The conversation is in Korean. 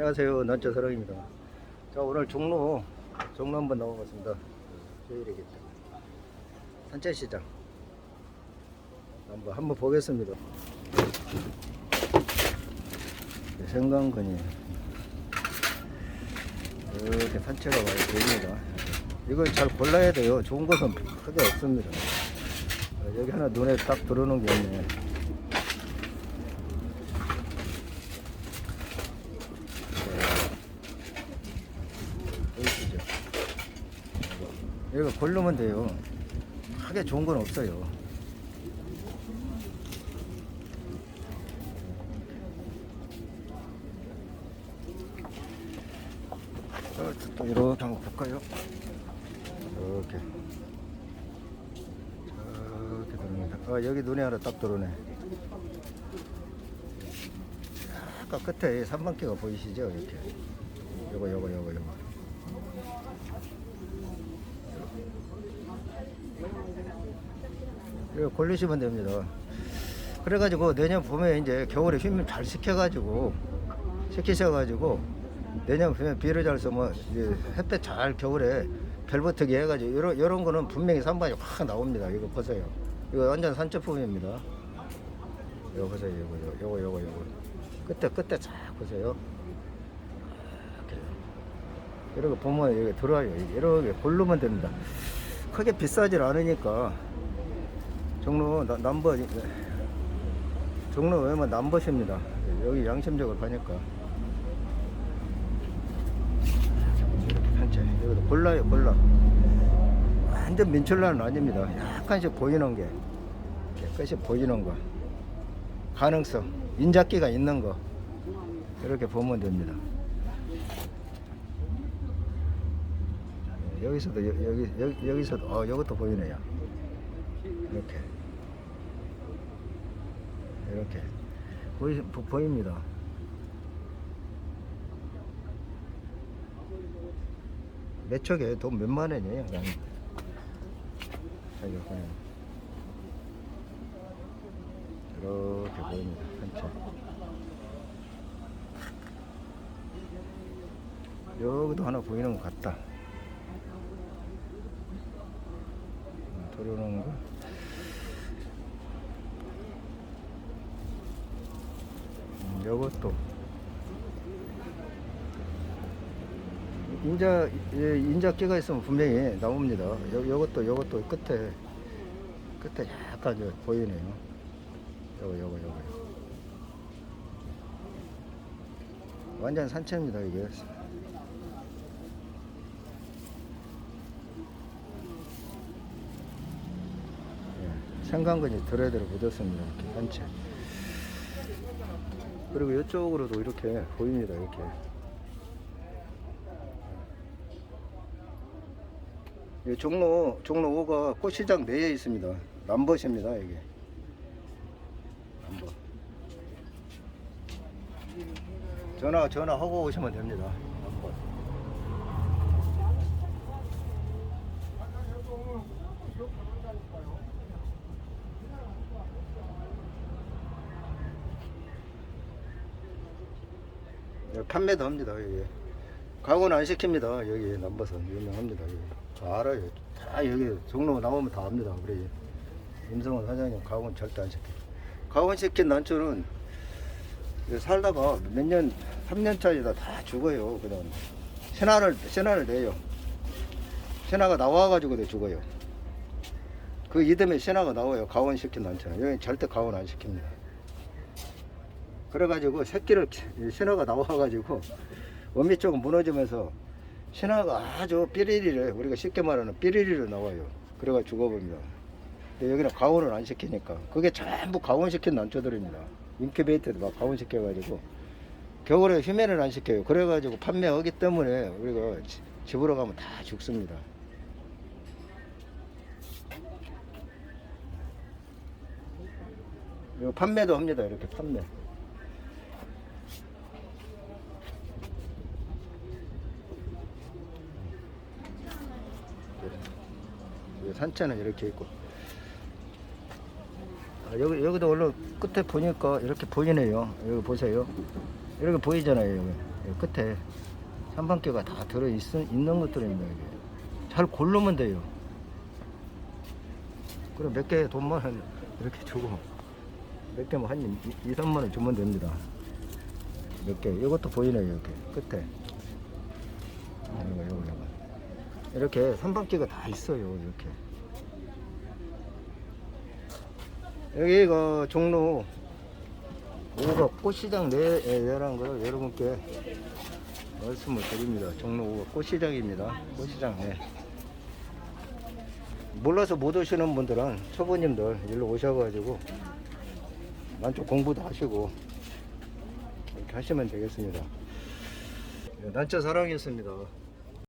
안녕하세요. 난자 사랑입니다. 자, 오늘 종로, 종로 한번 나와봤습니다. 휴일이겠죠. 산책시장. 한번, 한번 보겠습니다. 네, 생강근이 이렇게 산책을 많이 보입니다. 이걸 잘 골라야 돼요. 좋은 것은 크게 없습니다. 어, 여기 하나 눈에 딱 들어오는 게 있네. 보이시죠? 이거 고르면 돼요. 크게 좋은 건 없어요. 자, 또 이렇게 한번 볼까요? 이렇게. 이렇게 들어옵니다. 아, 여기 눈에 하나 딱 들어오네. 아까 끝에 3번기가 보이시죠? 이렇게. 요거, 요거, 요거, 요거. 이거 골리시면 됩니다. 그래가지고 내년 봄에 이제 겨울에 휘면 잘 식혀가지고 식히셔가지고 내년 봄에 비를 잘 쏘면 이제 햇볕 잘 겨울에 별버터기 해가지고 이런 이런 거는 분명히 산반이 확 나옵니다. 이거 보세요. 이거 완전 산초품입니다. 이거 보세요. 이거 요거 요거 요거 끝에 끝에 쫙 보세요. 이렇게 보면 이게 들어와요. 이렇게 고르면 됩니다. 크게 비싸질 않으니까 종로 나- 남버 종로 왜냐면 남버십니다. 여기 양심적으로 가니까 산책 여기도 골라요 골라 완전 민철라는 아닙니다. 약간씩 보이는 게 깨끗이 보이는 거 가능성 인잡기가 있는 거 이렇게 보면 됩니다. 여기서도 여, 여기 여기 여기서도 어 이것도 보이네요. 이렇게 이렇게 보이 보, 보입니다. 몇 척에 돈 몇만 원이에요. 가격 그냥. 이렇게 보입니다. 한참. 여기도 하나 보이는 것 같다. 음, 들어오는 거. 음, 요것도 인자 예, 인자끼가 있으면 분명히 나옵니다. 요, 요것도 요것도 끝에 끝에 약간 저 보이네요. 요거 요거 요거. 완전 산채입니다 이게. 예, 생강근이 드레드로 묻었습니다. 이렇게 산채. 그리고 이쪽으로도 이렇게 보입니다. 이렇게. 이 종로 종로 5가 꽃시장 내에 있습니다. 남버십니다 이게. 전화 전화하고 오시면 됩니다. 판매도 합니다 여기. 가고는 안 시킵니다 여기 남버선 유명합니다 여기. 다 알아요. 다 여기 종로 나오면 다 압니다. 우리 임성원 사장님 가온 절대 안 시켜. 가온 시킨 난초는 살다가 몇 년, 3년 차이다 다 죽어요. 그냥 신화를 신화를 내요. 신화가 나와가지고 내 죽어요. 그 이듬해 신화가 나와요. 가온 시킨 난초는 여기 절대 가온 안 시킵니다. 그래가지고 새끼를 신화가 나와가지고 원미 쪽은 무너지면서 신화가 아주 삐리리를 우리가 쉽게 말하는 삐리리로 나와요. 그래가 죽어버립니다. 근데 여기는 가온을 안 시키니까 그게 전부 가온시킨 난초들입니다. 인큐베이터도 막 가온시켜가지고 겨울에 휴면을 안 시켜요. 그래가지고 판매하기 때문에 우리가 지- 집으로 가면 다 죽습니다. 판매도 합니다. 이렇게 판매. 이 산채는 이렇게 있고 아, 여기 여기도 원래 끝에 보니까 이렇게 보이네요. 여기 보세요. 이렇게 보이잖아요. 여기 이 끝에 삼방개가 다 들어 있, 있는 것들입니다. 이게. 잘 고르면 돼요. 그럼 몇 개 돈만 한 이렇게 주고 몇 개만 한 2, 3만 원 주면 됩니다. 몇 개. 이것도 보이네요, 이렇게 끝에. 이거, 이거, 이거. 이렇게 삼방개가 다 있어요, 이렇게. 여기 그 종로 오가 꽃시장 내, 예, 내라는 걸 여러분께 말씀을 드립니다. 종로 오가 꽃시장입니다. 꽃시장, 예. 몰라서 못 오시는 분들은 초보님들 일로 오셔가지고 만족 공부도 하시고 이렇게 하시면 되겠습니다. 예, 난처 사랑이었습니다.